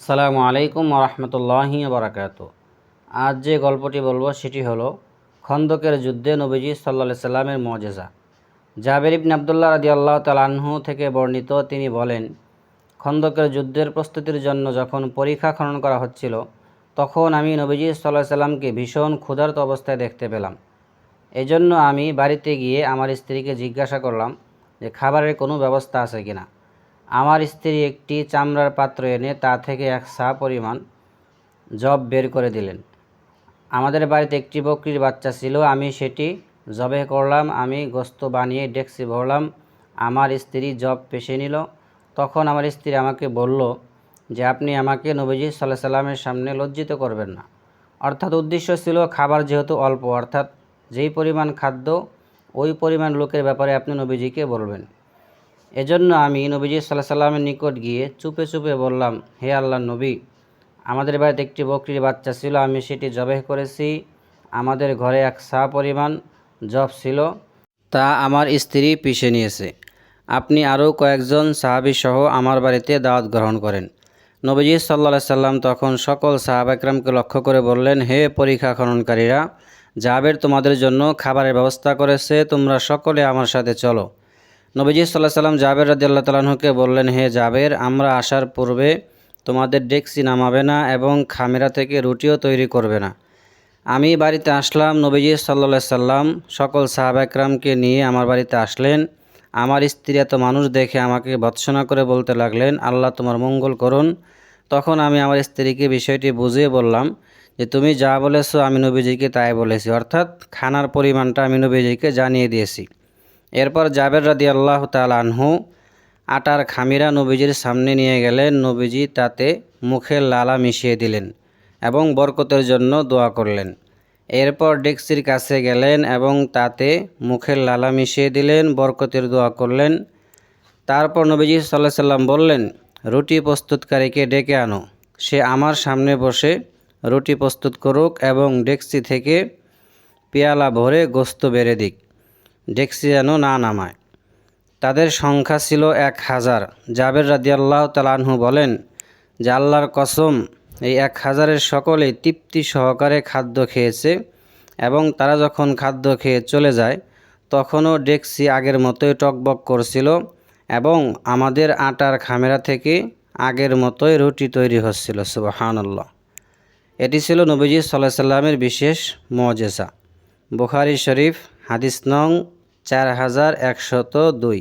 আসসালামু আলাইকুম রহমতুল্লাহি বারাকাত আজ যে গল্পটি বলব সেটি হলো খন্দকের যুদ্ধে নবীজি সাল্লা সাল্লামের মজেজা। জাবের ইবনে আবদুল্লাহ রাজি আল্লাহ তালাহু থেকে বর্ণিত তিনি বলেন, খন্দকের যুদ্ধের প্রস্তুতির জন্য যখন পরীক্ষা খনন করা হচ্ছিল, তখন আমি নবীজি সাল্লাহ সাল্লামকে ভীষণ ক্ষুধার্ত অবস্থায় দেখতে পেলাম। এজন্য আমি বাড়িতে গিয়ে আমার স্ত্রীকে জিজ্ঞাসা করলাম যে, খাবারের কোনো ব্যবস্থা আছে কিনা? আমার স্ত্রী একটি চামড়ার পাত্র এনে তা থেকে এক সা পরিমাণ জব বের করে দিলেন। আমাদের বাড়িতে একটি বকরির বাচ্চা ছিল, আমি সেটি জবে করলাম, আমি গোস্ত বানিয়ে ডেক্সি ভরলাম, আমার স্ত্রী জব পেশে নিল। তখন আমার স্ত্রী আমাকে বলল যে, আপনি আমাকে নবীজি সাল্লাহ সাল্লামের সামনে লজ্জিত করবেন না। অর্থাৎ উদ্দেশ্য ছিল খাবার যেহেতু অল্প, অর্থাৎ যেই পরিমাণ খাদ্য, ওই পরিমাণ লোকের ব্যাপারে আপনি নবীজিকে বলবেন। এজন্য আমি নবীজি সাল্লাহ সাল্লামের নিকট গিয়ে চুপে চুপে বললাম, হে আল্লাহ নবী, আমাদের বাড়িতে একটি বকরির বাচ্চা ছিল, আমি সেটি জবেহ করেছি। আমাদের ঘরে এক সা পরিমাণ জব ছিল, তা আমার স্ত্রী পিষে নিয়েছে। আপনি আরও কয়েকজন সাহাবি সহ আমার বাড়িতে দাওয়াত গ্রহণ করেন। নবীজি সাল্লা সাল্লাম তখন সকল সাহাবাকরামকে লক্ষ্য করে বললেন, হে পরীক্ষা খননকারীরা, জাবের তোমাদের জন্য খাবারের ব্যবস্থা করেছে, তোমরা সকলে আমার সাথে চলো। নবীজি সাল্লাহ সাল্লাম জাবের রাজি আল্লাহ তালাহুকে বললেন, হে জাবের, আমরা আসার পূর্বে তোমাদের ডেক্সি নামাবে না এবং খামেরা থেকে রুটিও তৈরি করবে না। আমি বাড়িতে আসলাম, নবীজি সাল্লা সাল্লাম সকল সাহাবাকরামকে নিয়ে আমার বাড়িতে আসলেন। আমার স্ত্রী এত মানুষ দেখে আমাকে ভৎসনা করে বলতে লাগলেন, আল্লাহ তোমার মঙ্গল করুন। তখন আমি আমার স্ত্রীকে বিষয়টি বুঝিয়ে বললাম যে, তুমি যা বলেছ আমি নবীজিকে তাই বলেছি। অর্থাৎ, খানার পরিমাণটা আমি নবীজিকে জানিয়ে দিয়েছি। এরপর জাবের রাদি আল্লাহ আনহু আটার খামিরা নবীজির সামনে নিয়ে গেলেন। নবীজি তাতে মুখের লালা মিশিয়ে দিলেন এবং বরকতের জন্য দোয়া করলেন। এরপর ডেক্সির কাছে গেলেন এবং তাতে মুখের লালা মিশিয়ে দিলেন, বরকতের দোয়া করলেন। তারপর নবীজি সাল্লাহ সাল্লাম বললেন, রুটি প্রস্তুতকারীকে ডেকে আনো। সে আমার সামনে বসে রুটি প্রস্তুত করুক এবং ডেক্সি থেকে পেয়ালা ভরে গোস্ত বেড়ে দিক। ডেক্সি যেন না নামায়। তাদের সংখ্যা ছিল এক হাজার। জাবের রাদিয়াল্লাহ তালানহু বলেন, যে আল্লাহর কসম, এই এক হাজারের সকলেই তৃপ্তি সহকারে খাদ্য খেয়েছে এবং তারা যখন খাদ্য খেয়ে চলে যায়, তখনও ডেক্সি আগের মতোই টকবক করছিল এবং আমাদের আটার খামেরা থেকে আগের মতোই রুটি তৈরি হচ্ছিল। সুবাহানল্লাহ। এটি ছিল নবীজি সাল্লাহ সাল্লামের বিশেষ মজেসা বুখারি শরীফ, হাদিস নং চার হাজার একশত দুই।